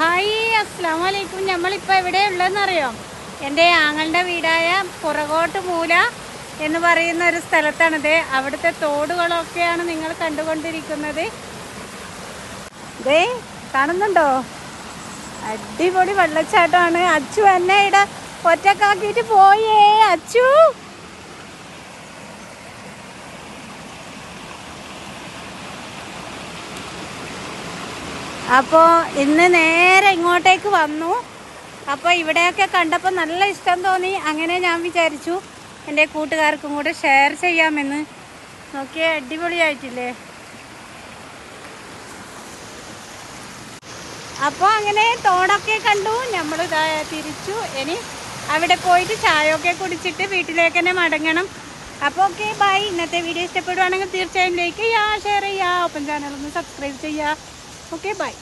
Hi അസ്സാം വലൈക്കും നമ്മളിപ്പോൾ എവിടെ ഉള്ളതെന്നറിയോ? എന്റെ ആങ്ങളുടെ വീടായ പുറകോട്ട് മൂല എന്ന് പറയുന്ന ഒരു സ്ഥലത്താണിത് അവിടുത്തെ തോടുകളൊക്കെയാണ് നിങ്ങൾ കണ്ടുകൊണ്ടിരിക്കുന്നത്. ദേ കാണുന്നുണ്ടോ? അടിപൊളി വെള്ളച്ചാട്ടമാണ്. അച്ചു എന്നെ ഇവിടെ ഒറ്റക്കാക്കിയിട്ട് പോയേ. അച്ചു! അപ്പോൾ ഇന്ന് നേരെ ഇങ്ങോട്ടേക്ക് വന്നു. അപ്പോൾ ഇവിടെയൊക്കെ കണ്ടപ്പോൾ നല്ല ഇഷ്ടം തോന്നി. അങ്ങനെ ഞാൻ വിചാരിച്ചു എന്റെ കൂട്ടുകാർക്കും കൂടെ ഷെയർ ചെയ്യാമെന്ന്. നോക്കിയേ അടിപൊളിയായിട്ടില്ലേ? അപ്പോൾ അങ്ങനെ തോടൊക്കെ കണ്ടു. നമ്മൾ തിരിച്ചു. ഇനി അവിടെ പോയിട്ട് ചായയൊക്കെ കുടിച്ചിട്ട് വീട്ടിലേക്ക് തന്നെ മടങ്ങണം. അപ്പോൾ ഓക്കെ ബൈ. ഇന്നത്തെ വീഡിയോ ഇഷ്ടപ്പെടുവാണെങ്കിൽ തീർച്ചയായും ലൈക്ക് ചെയ്യുക ഷെയർ ചെയ്യുക. ഓപ്പൺ ചാനൽ ഒന്ന് സബ്സ്ക്രൈബ് ചെയ്യുക. Okay bye